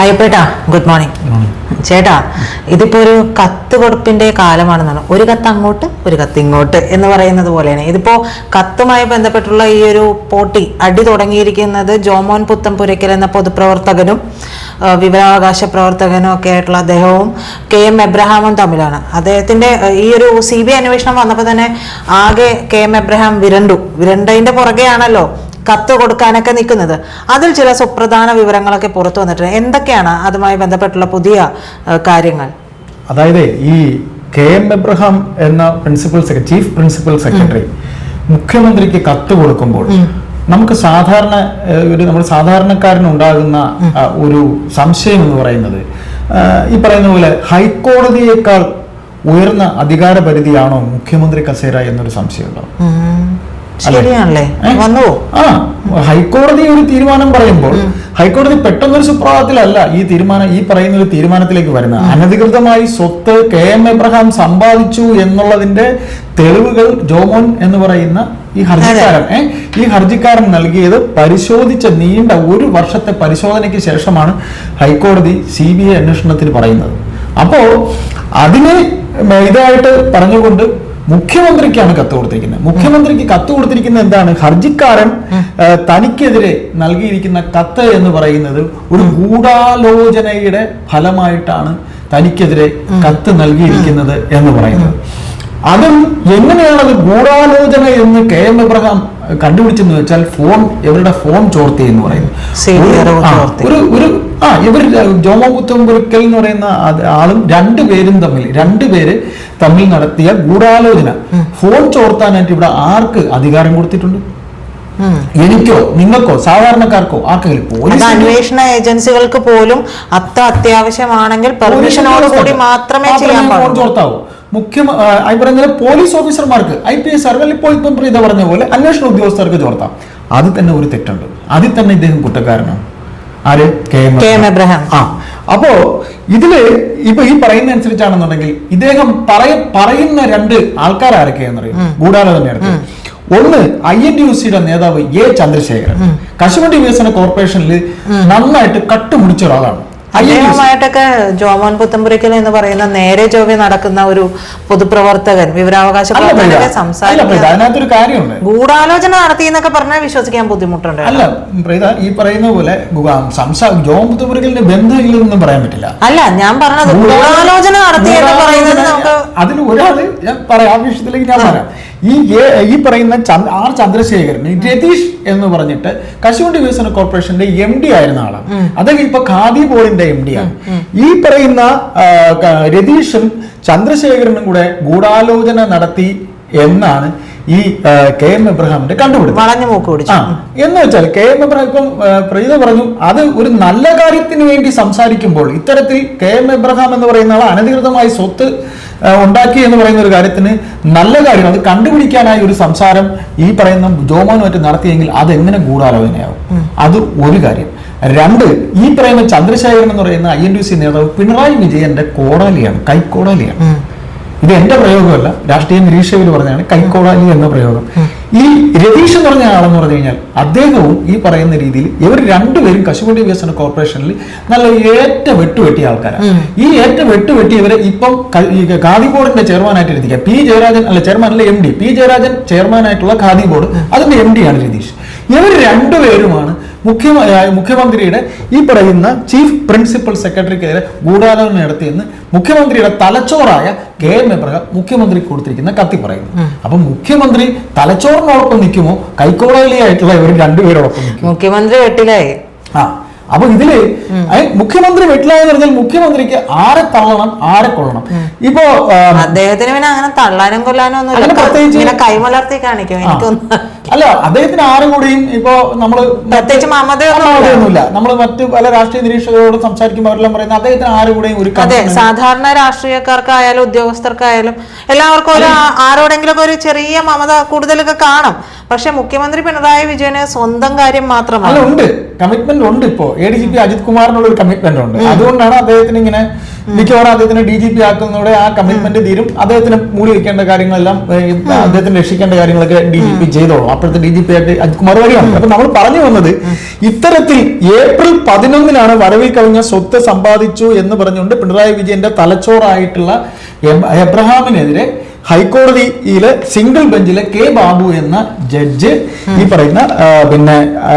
അയ്യപ്പേട്ടാ good morning ചേട്ടാ ഇതിപ്പോ ഒരു കത്ത് കൊടുപ്പിന്റെ കാലമാണെന്നാണ്. ഒരു കത്ത് അങ്ങോട്ട് ഒരു കത്ത് ഇങ്ങോട്ട് എന്ന് പറയുന്നത് പോലെയാണ്. ഇതിപ്പോ കത്തുമായി ബന്ധപ്പെട്ടുള്ള ഈ ഒരു പോട്ടി അടി തുടങ്ങിയിരിക്കുന്നത് ജോമോൻ പുത്തംപുരയ്ക്കൽ എന്ന പൊതുപ്രവർത്തകനും വിവരാവകാശ പ്രവർത്തകനും ഒക്കെ ആയിട്ടുള്ള അദ്ദേഹവും കെ എം എബ്രഹാമും തമ്മിലാണ്. അദ്ദേഹത്തിന്റെ ഈ ഒരു സി ബി ഐ അന്വേഷണം വന്നപ്പോൾ തന്നെ ആകെ കെ എം എബ്രഹാം വിരണ്ടു. വിരണ്ടതിന്റെ പുറകെയാണല്ലോ കത്ത് കൊടുക്കാനൊക്കെ നിൽക്കുന്നത്. അതിൽ ചില സുപ്രധാന വിവരങ്ങളൊക്കെ പുറത്തു വന്നിട്ടുണ്ട്. എന്തൊക്കെയാണ് അതുമായി ബന്ധപ്പെട്ടുള്ള പുതിയ കാര്യങ്ങൾ? അതായത് ഈ കെ എം എബ്രഹാം എന്ന principal secretary chief principal secretary മുഖ്യമന്ത്രിക്ക് കത്ത് കൊടുക്കുമ്പോൾ നമുക്ക് സാധാരണ ഒരു നമ്മൾ സാധാരണക്കാരന് ഉണ്ടാകുന്ന ഒരു സംശയം എന്ന് പറയുന്നത് ഈ പറയുന്ന പോലെ ഹൈക്കോടതിയേക്കാൾ ഉയർന്ന അധികാര പരിധിയാണോ മുഖ്യമന്ത്രി കസേര എന്നൊരു സംശയം ഉണ്ടാവും ഉം. ശരിയാണല്ലേ? ഏ? വന്നു ഹൈക്കോടതി ഒരു തീരുമാനം പറയുമ്പോൾ ഹൈക്കോടതി പെട്ടെന്നൊരു സുപ്രഭാതത്തിലല്ല ഈ തീരുമാനം ഈ പറയുന്ന ഒരു തീരുമാനത്തിലേക്ക് വരുന്നത്. അനധികൃതമായി സ്വത്ത് കെ എം എബ്രഹാം സമ്പാദിച്ചു എന്നുള്ളതിന്റെ തെളിവുകൾ ജോമോൻ എന്ന് പറയുന്ന ഈ ഹർജിക്കാരൻ ഈ ഹർജിക്കാരൻ നൽകിയത് പരിശോധിച്ച നീണ്ട ഒരു വർഷത്തെ പരിശോധനയ്ക്ക് ശേഷമാണ് ഹൈക്കോടതി സി ബി ഐ അന്വേഷണത്തിന് പറയുന്നത്. അപ്പോ അതിനെ ഇതായിട്ട് പറഞ്ഞുകൊണ്ട് മുഖ്യമന്ത്രിക്കാണ് കത്ത് കൊടുത്തിരിക്കുന്നത്. മുഖ്യമന്ത്രിക്ക് കത്ത് കൊടുത്തിരിക്കുന്നത് എന്താണ്? ഹർജിക്കാരൻ തനിക്കെതിരെ നൽകിയിരിക്കുന്ന കത്ത് എന്ന് പറയുന്നത് ഒരു ഗൂഢാലോചനയുടെ ഫലമായിട്ടാണ് തനിക്കെതിരെ കത്ത് നൽകിയിരിക്കുന്നത് എന്ന് പറയുന്നത്. അതും എങ്ങനെയാണ് അത് ഗൂഢാലോചന എന്ന് കെ എം എബ്രഹാം കണ്ടുപിടിച്ചെന്ന് വെച്ചാൽ ഫോൺ ഇവരുടെ ഫോൺ ചോർത്തി എന്ന് പറയുന്നു ഒരു-. ഒരു ആ ഇവർ ജോമപുത്തമ്പുരക്കൽ എന്ന് പറയുന്ന ആളും രണ്ടുപേരും തമ്മിൽ രണ്ടുപേര് തമ്മിൽ നടത്തിയ ഗൂഢാലോചന ഫോൺ ചോർത്താനായിട്ട് ഇവിടെ ആർക്ക് അധികാരം കൊടുത്തിട്ടുണ്ട്. എനിക്കോ നിങ്ങൾക്കോ സാധാരണക്കാർക്കോ ആർക്കെങ്കിലും അത് പോലീസ് അന്വേഷണ ഏജൻസികൾക്ക് പോലും അത്ര അത്യാവശ്യമാണെങ്കിൽ പെർമിഷനോട് കൂടി മാത്രമേ ചെയ്യാൻ പാടുള്ളൂ. മുഖ്യ ഈ പോലീസ് ഓഫീസർമാർക്ക് ഐ പി എസ് അറിവിൽ ഇപ്പോൾ ഇപ്പം പ്രീത പറഞ്ഞ പോലെ അന്വേഷണ ഉദ്യോഗസ്ഥർക്ക് ചോർത്താം. അതിൽ തന്നെ ഒരു തെറ്റുണ്ട്. അതിൽ തന്നെ ഇദ്ദേഹം കുറ്റക്കാരനാണ്. ആര്? K M Abraham. ആ അപ്പോ ഇതിൽ ഇപ്പൊ ഈ പറയുന്ന അനുസരിച്ചാണെന്നുണ്ടെങ്കിൽ ഇദ്ദേഹം പറയ പറയുന്ന രണ്ട് ആൾക്കാർ ആരൊക്കെയാണെന്നറിയും ഗൂഢാലോചന നടത്തി ഒന്ന് ഐ എൻ ടി യു സിയുടെ നേതാവ് എ ചന്ദ്രശേഖരൻ. കശുവണ്ടി വികസന കോർപ്പറേഷനിൽ നന്നായിട്ട് കട്ടുമുടിച്ച ഒരാളാണ്. അദ്ദേഹമായിട്ടൊക്കെ ജോമോൻ പുത്തമ്പുരയ്ക്കൽ എന്ന് പറയുന്ന നേരെ ചൊവ്വെ നടക്കുന്ന ഒരു പൊതുപ്രവർത്തകൻ വിവരാവകാശ അതിനകത്തൊരു കാര്യമുണ്ട്. ഗൂഢാലോചന നടത്തി എന്നൊക്കെ പറഞ്ഞാൽ വിശ്വസിക്കാൻ ബുദ്ധിമുട്ടുണ്ട് അല്ല പ്രീത ഈ പറയുന്ന പോലെ ജോമോൻ പുത്തുപുരക്കലിന്റെ ബന്ധമില്ലെന്നൊന്നും പറയാൻ പറ്റില്ല. അല്ല ഞാൻ പറഞ്ഞത് ഗൂഢാലോചന നടത്തി എന്ന് പറയുന്നത് നമുക്ക് അതിൽ ഒരാൾ ഞാൻ പറയാം ആ വിഷയത്തിലേക്ക് ഞാൻ പറയാം ഈ ഈ പറയുന്ന ആർ ചന്ദ്രശേഖരൻ രതീഷ് എന്ന് പറഞ്ഞിട്ട് കശുവണ്ടി വികസന കോർപ്പറേഷന്റെ എം ഡി ആയിരുന്ന ആളാണ്. അദ്ദേഹം ഇപ്പൊ ഖാദി ബോർഡിന്റെ എം ഡി ആണ്. ഈ പറയുന്ന രതീഷും ചന്ദ്രശേഖരനും കൂടെ ഗൂഢാലോചന നടത്തി എന്നാണ് ഈ കെ എം എബ്രഹാമിന്റെ കണ്ടുപിടുത്തം. വളഞ്ഞു മൂക്ക് പിടിച്ചു. ആ എന്ന് വെച്ചാൽ കെ എം എബ്രഹാം ഇപ്പം പ്രീത പറഞ്ഞു അത് ഒരു നല്ല കാര്യത്തിന് വേണ്ടി സംസാരിക്കുമ്പോൾ ഇത്തരത്തിൽ കെ എം എബ്രഹാം എന്ന് പറയുന്ന ആൾ അനധികൃതമായി സ്വത്ത് ഉണ്ടാക്കി എന്ന് പറയുന്ന ഒരു കാര്യത്തിന് നല്ല കാര്യം അത് കണ്ടുപിടിക്കാനായി ഒരു സംസാരം ഈ പറയുന്ന ജോമോനുമായിട്ട് നടത്തിയെങ്കിൽ അത് എങ്ങനെ ഗൂഢാലോചനയാവും അത് ഒരു കാര്യം. രണ്ട് ഈ പറയുന്ന ചന്ദ്രശേഖരൻ എന്ന് പറയുന്ന ഐ എൻ ഡി സി നേതാവ് പിണറായി വിജയന്റെ കോടാലിയാണ് കൈക്കോടാലിയാണ്. ഇത് എന്റെ പ്രയോഗമല്ല രാഷ്ട്രീയ നിരീക്ഷകർ പറഞ്ഞാണ് കൈക്കോടാലി എന്ന പ്രയോഗം. ഈ രതീഷ് എന്ന് പറഞ്ഞ ആളെന്ന് പറഞ്ഞു കഴിഞ്ഞാൽ അദ്ദേഹവും ഈ പറയുന്ന രീതിയിൽ ഇവർ രണ്ടുപേരും കശുവണ്ടി വികസന കോർപ്പറേഷനിൽ നല്ല ഏറ്റ വെട്ടുവെട്ടിയ ആൾക്കാരാണ് ഈ ഏറ്റ വെട്ടുവെട്ടിയവരെ ഇപ്പം ഖാദി ബോർഡിന്റെ ചെയർമാനായിട്ട് ഇരുത്തിക്കുക പി ജയരാജൻ അല്ല ചെയർമാൻ അല്ല എം ഡി. പി ജയരാജൻ ചെയർമാനായിട്ടുള്ള ഖാദി ബോർഡ് അതിന്റെ എം ഡി ആണ് രതീഷ്. ഇവർ രണ്ടുപേരുമാണ് മുഖ്യ മുഖ്യമന്ത്രിയുടെ ഈ പറയുന്ന ചീഫ് പ്രിൻസിപ്പൽ സെക്രട്ടറിക്കെതിരെ ഗൂഢാലോചന നടത്തിയെന്ന് മുഖ്യമന്ത്രിയുടെ തലച്ചോറായ കെ എം എബ്രഹാം മുഖ്യമന്ത്രി കൊടുത്തിരിക്കുന്ന കത്തി പറയുന്നു. അപ്പൊ മുഖ്യമന്ത്രി തലച്ചോറിനോടൊപ്പം നിൽക്കുമോ? കൈക്കോളാലിയായിട്ടുള്ള ഇവർ രണ്ടുപേരോടൊപ്പം മുഖ്യമന്ത്രി വെട്ടിലായി. ആ. അപ്പൊ ഇതിൽ മുഖ്യമന്ത്രി വെട്ടിലായെന്ന് പറഞ്ഞാൽ മുഖ്യമന്ത്രിക്ക് ആരെ തള്ളണം ആരെ കൊള്ളണം ഇപ്പോ അദ്ദേഹത്തിന് പിന്നെ അങ്ങനെ തള്ളാനും കൊല്ലാനും പ്രത്യേകിച്ച് കൈമലർത്തി കാണിക്കും എനിക്കൊന്നും അല്ല അദ്ദേഹത്തിന് ആരും കൂടിയും ഇപ്പോ നമ്മൾ പ്രത്യേകിച്ച്. മമതയൊന്നുമില്ല. നമ്മൾ മറ്റു പല രാഷ്ട്രീയ നിരീക്ഷകരോട് സംസാരിക്കുമ്പോൾ അവരെല്ലാം പറയുന്നത് അദ്ദേഹത്തിന് ആരും കൂടെയും ഒരു അതെ സാധാരണ രാഷ്ട്രീയക്കാർക്കായാലും ഉദ്യോഗസ്ഥർക്കായാലും എല്ലാവർക്കും ഒരു ആരോടെങ്കിലും ഒരു ചെറിയ മമത കൂടുതലൊക്കെ കാണും. പക്ഷെ മുഖ്യമന്ത്രി പിണറായി വിജയന് സ്വന്തം കാര്യം മാത്രമല്ല മാത്രമാണ് ഉണ്ട്. കമ്മിറ്റ്മെന്റ് ഉണ്ട് ഇപ്പോ. A D G P Ajith കുമാറിനുള്ള ഒരു കമ്മിറ്റ്മെന്റ് ഉണ്ട്. അതുകൊണ്ടാണ് അദ്ദേഹത്തിന് ഇങ്ങനെ മിക്കവാറും അദ്ദേഹത്തിന് ഡി ജി പി ആക്കുന്നതോടെ ആ കമ്മിറ്റ്മെന്റ് തീരും. അദ്ദേഹത്തിന് മൂടി വെക്കേണ്ട കാര്യങ്ങളെല്ലാം അദ്ദേഹത്തിന് രക്ഷിക്കേണ്ട കാര്യങ്ങളൊക്കെ ഡി ജി പി ചെയ്തോളും. അപ്പോഴത്തെ ഡി ജി പി ആയിട്ട് അജിത് കുമാർ വഴിയാണ്. അപ്പൊ നമ്മൾ പറഞ്ഞു വന്നത് ഇത്തരത്തിൽ ഏപ്രിൽ പതിനൊന്നിനാണ് വരവിൽ കവിഞ്ഞ സ്വത്ത് സമ്പാദിച്ചു എന്ന് പറഞ്ഞുകൊണ്ട് പിണറായി വിജയന്റെ തലച്ചോറായിട്ടുള്ള എബ്രഹാമിനെതിരെ ഹൈക്കോടതിയിലെ സിംഗിൾ ബെഞ്ചിലെ കെ ബാബു എന്ന ജഡ്ജ് ഈ പറയുന്ന പിന്നെ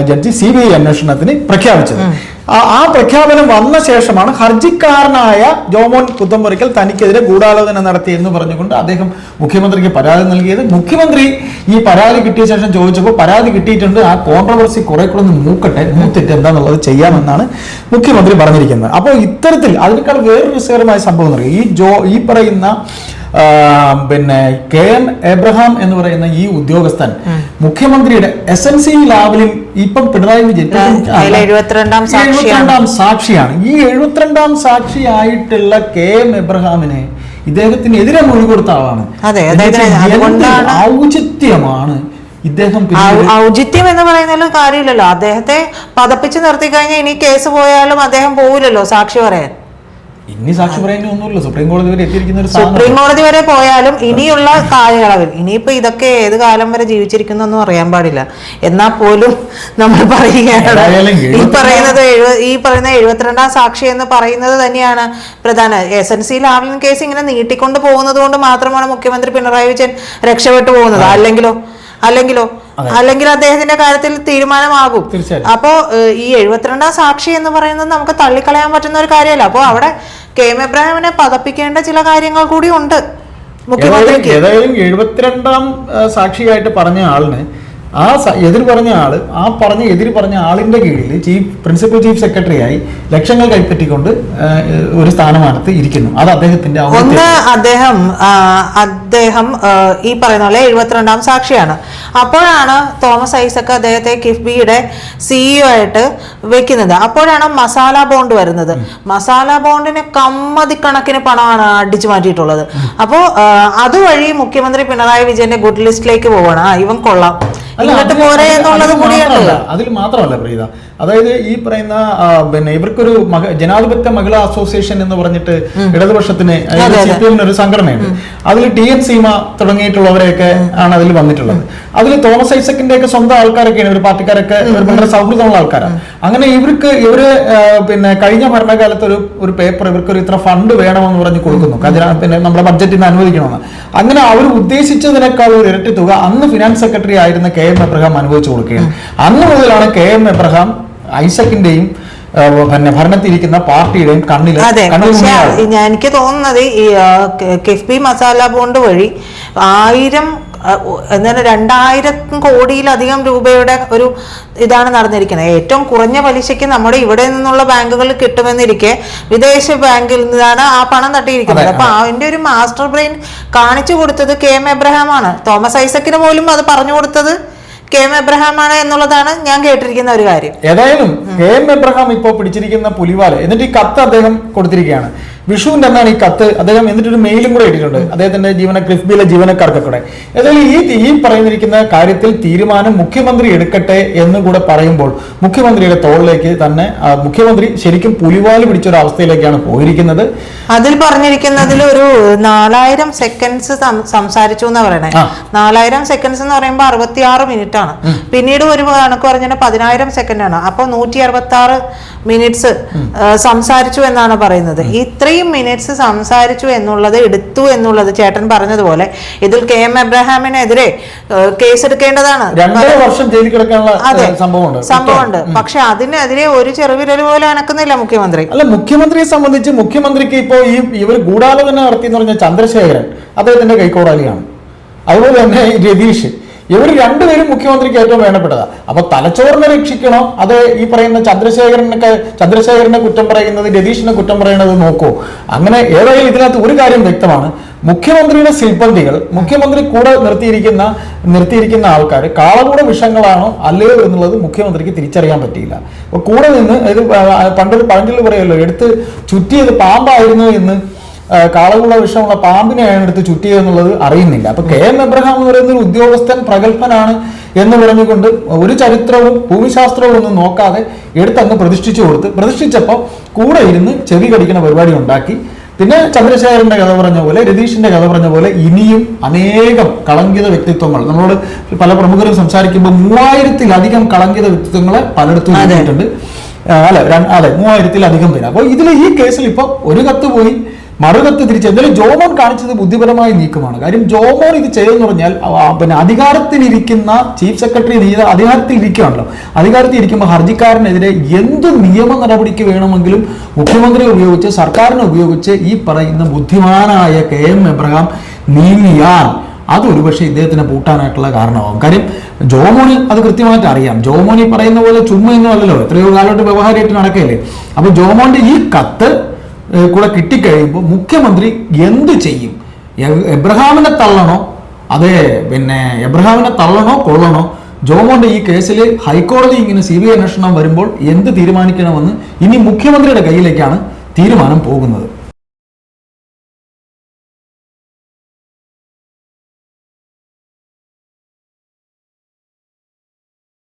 ജഡ്ജി സി ബി ഐ അന്വേഷണത്തിന് പ്രഖ്യാപിച്ചത്. ആ- പ്രഖ്യാപനം വന്ന ശേഷമാണ് ഹർജിക്കാരനായ ജോമോൻ പുത്തമ്പറിക്കൽ തനിക്കെതിരെ ഗൂഢാലോചന നടത്തി എന്ന് പറഞ്ഞുകൊണ്ട് അദ്ദേഹം മുഖ്യമന്ത്രിക്ക് പരാതി നൽകിയത്. മുഖ്യമന്ത്രി ഈ പരാതി കിട്ടിയ ശേഷം ചോദിച്ചപ്പോൾ പരാതി കിട്ടിയിട്ടുണ്ട്. ആ കോൺട്രവേഴ്സി കുറെ കൂടെ ഒന്ന് മൂക്കട്ടെ. മൂത്തിട്ട് എന്താണെന്നുള്ളത് ചെയ്യാമെന്നാണ് മുഖ്യമന്ത്രി പറഞ്ഞിരിക്കുന്നത്. അപ്പോൾ ഇത്തരത്തിൽ അതിനേക്കാൾ വേറൊരു രസകരമായ സംഭവം എന്ന് പറയുക ഈ ജോ ഈ പറയുന്ന പിന്നെ കെ എം എബ്രഹാം എന്ന് പറയുന്ന ഈ ഉദ്യോഗസ്ഥൻ മുഖ്യമന്ത്രിയുടെ എസ് എൻ സി ലാബിൽ ഇപ്പം പിണറായി വിജയൻ എഴുപത്തിരണ്ടാം സാക്ഷിയാണ്. ഈ എഴുപത്തിരണ്ടാം സാക്ഷിയായിട്ടുള്ള കെ എം എബ്രഹാമിനെ ഇദ്ദേഹത്തിന് എതിരെ മൊഴി കൊടുത്ത ആളാണ്. ഔചിത്യമാണ് ഇദ്ദേഹം ഔചിത്യം എന്ന് പറയുന്നതിൽ കാര്യമില്ലല്ലോ. അദ്ദേഹത്തെ പതപ്പിച്ച് നിർത്തി കഴിഞ്ഞാൽ ഇനി കേസ് പോയാലും അദ്ദേഹം പോവില്ലല്ലോ സാക്ഷി പറയാൻ. ഇനി സാക്ഷി പറയാൻ ഒന്നുമില്ല. സുപ്രീം കോടതി വരെ എത്തിയിരിക്കുന്ന ഒരു സുപ്രീം കോടതി വരെ പോയാലും ഇനിയുള്ള കാലയളവിൽ ഇനിയിപ്പോ ഇതൊക്കെ ഏത് കാലം വരെ ജീവിച്ചിരിക്കുന്നു ജീവിച്ചിരിക്കുന്നൊന്നും അറിയാൻ പാടില്ല. എന്നാൽ പോലും നമ്മൾ പറയുകയാണ്. ഈ പറയുന്നത് ഈ പറയുന്ന എഴുപത്തിരണ്ടാം സാക്ഷി എന്ന് പറയുന്നത് തന്നെയാണ് പ്രധാന. S N C Lavalin case ഇങ്ങനെ നീട്ടിക്കൊണ്ട് പോകുന്നത് കൊണ്ട് മാത്രമാണ് മുഖ്യമന്ത്രി പിണറായി വിജയൻ രക്ഷപ്പെട്ടു പോകുന്നത്. അല്ലെങ്കിലോ അല്ലെങ്കിലോ അല്ലെങ്കിൽ അദ്ദേഹത്തിന്റെ കാര്യത്തിൽ തീരുമാനമാകും. അപ്പോ ഈ എഴുപത്തിരണ്ടാം സാക്ഷി എന്ന് പറയുന്നത് നമുക്ക് തള്ളിക്കളയാൻ പറ്റുന്ന ഒരു കാര്യമല്ല. അപ്പോ അവിടെ കെ എം എബ്രാഹിമിനെ പതപ്പിക്കേണ്ട ചില കാര്യങ്ങൾ കൂടി ഉണ്ട്. ഏതായാലും മുഖ്യമന്ത്രിക്ക്. ഏതായാലും എഴുപത്തിരണ്ടാം സാക്ഷിയായിട്ട് പറഞ്ഞ ആളിന് ആ എതിർ പറഞ്ഞ ആൾ ആ പറഞ്ഞ എതിർ പറഞ്ഞ ആളിന്റെ കീഴിൽ ചീഫ് പ്രിൻസിപ്പൽ ചീഫ് സെക്രട്ടറിയായി ലക്ഷങ്ങൾ കൈപ്പറ്റിക്കൊണ്ട് ഒരു സ്ഥാനമാനത്ത് ഇരിക്കുന്നു. അത് അദ്ദേഹത്തിന്റെ ഒന്ന് അദ്ദേഹം അദ്ദേഹം ഈ പറയുന്ന പോലെ എഴുപത്തിരണ്ടാം സാക്ഷിയാണ്. അപ്പോഴാണ് തോമസ് ഐസക് അദ്ദേഹത്തെ കിഫ്ബിയുടെ സിഇഒ ആയിട്ട് വെക്കുന്നത്. അപ്പോഴാണ് മസാല ബോണ്ട് വരുന്നത്. മസാല ബോണ്ടിന് കമ്മതിക്കണക്കിന് പണമാണ് അടിച്ചു മാറ്റിയിട്ടുള്ളത്. അപ്പോൾ അതുവഴി മുഖ്യമന്ത്രി പിണറായി വിജയന്റെ ഗുഡ് ലിസ്റ്റിലേക്ക് പോവാണ്. ഇവൻ കൊള്ളാം. ഇങ്ങോട്ട് പോരെ എന്നുള്ളത് അതിൽ മാത്രമല്ല, അതിൽ മാത്രമല്ല പ്രീത. അതായത് ഈ പറയുന്ന പിന്നെ ഇവർക്കൊരു ജനാധിപത്യ മഹിളാ അസോസിയേഷൻ എന്ന് പറഞ്ഞിട്ട് ഇടതുപക്ഷത്തിന് അതെ, സി പി എമ്മിന് ഒരു സംഘടനയുണ്ട്. അതിൽ ടി എൻ സീമ തുടങ്ങിയിട്ടുള്ളവരെയൊക്കെ ആണ് അതിൽ വന്നിട്ടുള്ളത്. അതിൽ തോമസ് ഐസക്കിന്റെ ഒക്കെ സ്വന്തം ആൾക്കാരൊക്കെയാണ്. ഒരു പാർട്ടിക്കാരൊക്കെ ഭയങ്കര സൗഹൃദമുള്ള ആൾക്കാരാണ്. അങ്ങനെ ഇവർക്ക് ഇവർ പിന്നെ കഴിഞ്ഞ ഭരണകാലത്ത് ഒരു ഒരു പേപ്പർ ഇവർക്ക് ഒരു ഇത്ര ഫണ്ട് വേണമെന്ന് പറഞ്ഞ് കൊടുക്കുന്നു. പിന്നെ നമ്മുടെ ബഡ്ജറ്റിൽ നിന്ന് അനുവദിക്കണമെന്ന്. അങ്ങനെ അവർ ഉദ്ദേശിച്ചതിനേക്കാൾ ഒരു ഇരട്ടി തുക അന്ന് ഫിനാൻസ് സെക്രട്ടറി ആയിരുന്ന കെ. എം എബ്രഹാം അനുഭവിച്ചു കൊടുക്കുകയാണ്. അന്ന് മുതലാണ് കെ എം എബ്രഹാം ഐസക്കിന്റെയും പിന്നെ ഭരണത്തിരിക്കുന്ന പാർട്ടിയുടെയും കണ്ണിൽ ഞാൻ- എനിക്ക് തോന്നുന്നത് ഈ കിഫ്ബി മസാല ബോണ്ട് വഴി ആയിരം എന്നാൽ രണ്ടായിരം കോടിയിലധികം രൂപയുടെ ഒരു ഇതാണ് നടന്നിരിക്കുന്നത്. ഏറ്റവും കുറഞ്ഞ പലിശയ്ക്ക് നമ്മുടെ ഇവിടെ നിന്നുള്ള ബാങ്കുകളിൽ കിട്ടുമെന്നിരിക്കെ വിദേശ ബാങ്കിൽ നിന്നാണ് ആ പണം തട്ടിയിരിക്കുന്നത്. അപ്പൊ അതിന്റെ ഒരു മാസ്റ്റർ ബ്രെയിൻ കാണിച്ചു കൊടുത്തത് കെ എം എബ്രഹാം ആണ് തോമസ് ഐസക്കിന് പോലും അത് പറഞ്ഞു കൊടുത്തത് കെ എം എബ്രഹാം ആണ് എന്നുള്ളതാണ് ഞാൻ കേട്ടിരിക്കുന്ന ഒരു കാര്യം. ഏതായാലും കെ എം എബ്രഹാം ഇപ്പോൾ പിടിച്ചിരിക്കുന്ന പുലിവാൽ എന്നിട്ട് ഈ കത്ത് അദ്ദേഹം കൊടുത്തിരിക്കുകയാണ്. വിഷുവിന്റെ അന്നാണ് ഈ കത്ത്. അദ്ദേഹം എന്നിട്ട് ഒരു മെയിലും കൂടെ ഇട്ടിട്ടുണ്ട്. അദ്ദേഹത്തിന്റെ ജീവന ക്രിഫ്ബിയിലെ ജീവനക്കാർക്ക് കൂടെ. ഏതായാലും ഈ ഈ പറയുന്നിരിക്കുന്ന കാര്യത്തിൽ തീരുമാനം മുഖ്യമന്ത്രി എടുക്കട്ടെ എന്ന് കൂടെ പറയുമ്പോൾ മുഖ്യമന്ത്രിയുടെ തോളിലേക്ക് തന്നെ മുഖ്യമന്ത്രി ശരിക്കും പുലിവാൽ പിടിച്ച ഒരു അവസ്ഥയിലേക്കാണ് പോയിരിക്കുന്നത്. അതിൽ പറഞ്ഞിരിക്കുന്നതിൽ ഒരു നാലായിരം സെക്കൻഡ്സ് സംസാരിച്ചു എന്ന് പറയണേ. നാലായിരം സെക്കൻഡ്സ് എന്ന് പറയുമ്പോൾ അറുപത്തിയാറ് മിനിറ്റ് ആണ് പിന്നീട് ഒരു കണക്ക് പറഞ്ഞാൽ പതിനായിരം സെക്കൻഡ് ആണ്. അപ്പൊ നൂറ്റി അറുപത്തി ആറ് മിനിറ്റ്സ് സംസാരിച്ചു എന്നാണ് പറയുന്നത്. ഇത്രയും മിനിറ്റ്സ് സംസാരിച്ചു എന്നുള്ളത് എടുത്തു എന്നുള്ളത് ചേട്ടൻ പറഞ്ഞതുപോലെ ഇതിൽ കെ എം എബ്രഹാമിനെതിരെ കേസെടുക്കേണ്ടതാണ്. രണ്ടര വർഷം ജയിലിൽ കിടക്കാനുള്ള അതെ സംഭവമുണ്ട്. സംഭവമുണ്ട്. പക്ഷെ അതിനെതിരെ ഒരു ചെറുവിരൽ പോലെ അനക്കുന്നില്ല മുഖ്യമന്ത്രി. അല്ല മുഖ്യമന്ത്രിയെ സംബന്ധിച്ച് മുഖ്യമന്ത്രിക്ക് ഇപ്പോൾ ഈ ഇവർ ഗൂഢാലോചന നടത്തി എന്ന് പറഞ്ഞ ചന്ദ്രശേഖരൻ അദ്ദേഹത്തിന്റെ കൈക്കോടാലിയാണ്. അതുപോലെ തന്നെ രതീഷ്. ഇവർ രണ്ടുപേരും മുഖ്യമന്ത്രിക്ക് ഏറ്റവും വേണ്ടപ്പെട്ടതാ. അപ്പൊ തലച്ചോറിനെ രക്ഷിക്കണോ? അത് ഈ പറയുന്ന ചന്ദ്രശേഖരനൊക്കെ ചന്ദ്രശേഖരനെ കുറ്റം പറയുന്നത് രതീഷിനെ കുറ്റം പറയുന്നത് നോക്കൂ. അങ്ങനെ ഏതായാലും ഇതിനകത്ത് ഒരു കാര്യം വ്യക്തമാണ്. മുഖ്യമന്ത്രിയുടെ സിൽബന്ധികൾ മുഖ്യമന്ത്രി കൂടെ നിർത്തിയിരിക്കുന്ന നിർത്തിയിരിക്കുന്ന ആൾക്കാർ കാളകൂട വിഷങ്ങളാണോ അല്ലയോ എന്നുള്ളത് മുഖ്യമന്ത്രിക്ക് തിരിച്ചറിയാൻ പറ്റിയില്ല. അപ്പൊ കൂടെ നിന്ന് ഇത് പണ്ടൊരു പഴഞ്ചൊല്ല് പറയുമല്ലോ എടുത്ത് ചുറ്റിയത് പാമ്പായിരുന്നു എന്ന്. ആ, കാളകുള വിഷമുള്ള പാമ്പിനെയാണ് എടുത്ത് ചുറ്റിയതെന്നുള്ളത് അറിയുന്നില്ല. അപ്പൊ കെ എം എബ്രഹാം എന്ന് പറയുന്ന ഒരു ഉദ്യോഗസ്ഥൻ പ്രഗത്ഭനാണ് എന്ന് പറഞ്ഞുകൊണ്ട് ഒരു ചരിത്രവും ഭൂമിശാസ്ത്രവും ഒന്നും നോക്കാതെ എടുത്തങ്ങ് പ്രതിഷ്ഠിച്ചു കൊടുത്ത് പ്രതിഷ്ഠിച്ചപ്പോൾ കൂടെ ഇരുന്ന് ചെവി കടിക്കുന്ന പരിപാടി ഉണ്ടാക്കി. പിന്നെ ചന്ദ്രശേഖരന്റെ കഥ പറഞ്ഞ പോലെ രതീഷിന്റെ കഥ പറഞ്ഞ പോലെ ഇനിയും അനേകം കളങ്കിത വ്യക്തിത്വങ്ങൾ. നമ്മളോട് പല പ്രമുഖരും സംസാരിക്കുമ്പോൾ മൂവായിരത്തിലധികം കളങ്കിത വ്യക്തിത്വങ്ങളെ പലയിടത്തും അതെ. അല്ലെ അതെ മൂവായിരത്തിലധികം പേര്. അപ്പോൾ ഇതിൽ ഈ കേസിൽ ഇപ്പൊ ഒരു കത്ത് പോയി. മറുകത്ത് തിരിച്ച് എന്തായാലും ജോമോൻ കാണിച്ചത് ബുദ്ധിപരമായ നീക്കമാണ് കാര്യം ജോമോൻ ഇത് ചെയ്തെന്ന് പറഞ്ഞാൽ പിന്നെ അധികാരത്തിലിരിക്കുന്ന ചീഫ് സെക്രട്ടറി നീ അധികാരത്തിൽ ഇരിക്കുമ്പോൾ ഹർജിക്കാരനെതിരെ എന്ത് നിയമ നടപടിക്ക് വേണമെങ്കിലും മുഖ്യമന്ത്രി ഉപയോഗിച്ച് സർക്കാരിനെ ഉപയോഗിച്ച് ഈ പറയുന്ന ബുദ്ധിമാനായ കെ എം എബ്രഹാം നീങ്ങിയാൽ അത് ഒരുപക്ഷെ ഇദ്ദേഹത്തിനെ പൂട്ടാനായിട്ടുള്ള കാരണമാകും കാര്യം ജോമോന് അത് കൃത്യമായിട്ട് അറിയാം. ജോമോൻ പറയുന്ന പോലെ ചുമ്മാ അല്ലല്ലോ എത്രയോ കാലമായിട്ട് വ്യവഹാരമായിട്ട് നടക്കല്ലേ അപ്പൊ ജോമോന്റെ ഈ കത്ത് കൂടെ കിട്ടിക്കഴിയുമ്പോൾ മുഖ്യമന്ത്രി എന്ത് ചെയ്യും? എബ്രഹാമിനെ തള്ളണോ? അതെ പിന്നെ എബ്രഹാമിനെ തള്ളണോ കൊള്ളണോ? ജോമോന്റെ ഈ കേസിൽ ഹൈക്കോടതി ഇങ്ങനെ സി ബി ഐ അന്വേഷണം വരുമ്പോൾ എന്ത് തീരുമാനിക്കണമെന്ന് ഇനി മുഖ്യമന്ത്രിയുടെ കയ്യിലേക്കാണ് തീരുമാനം പോകുന്നത്.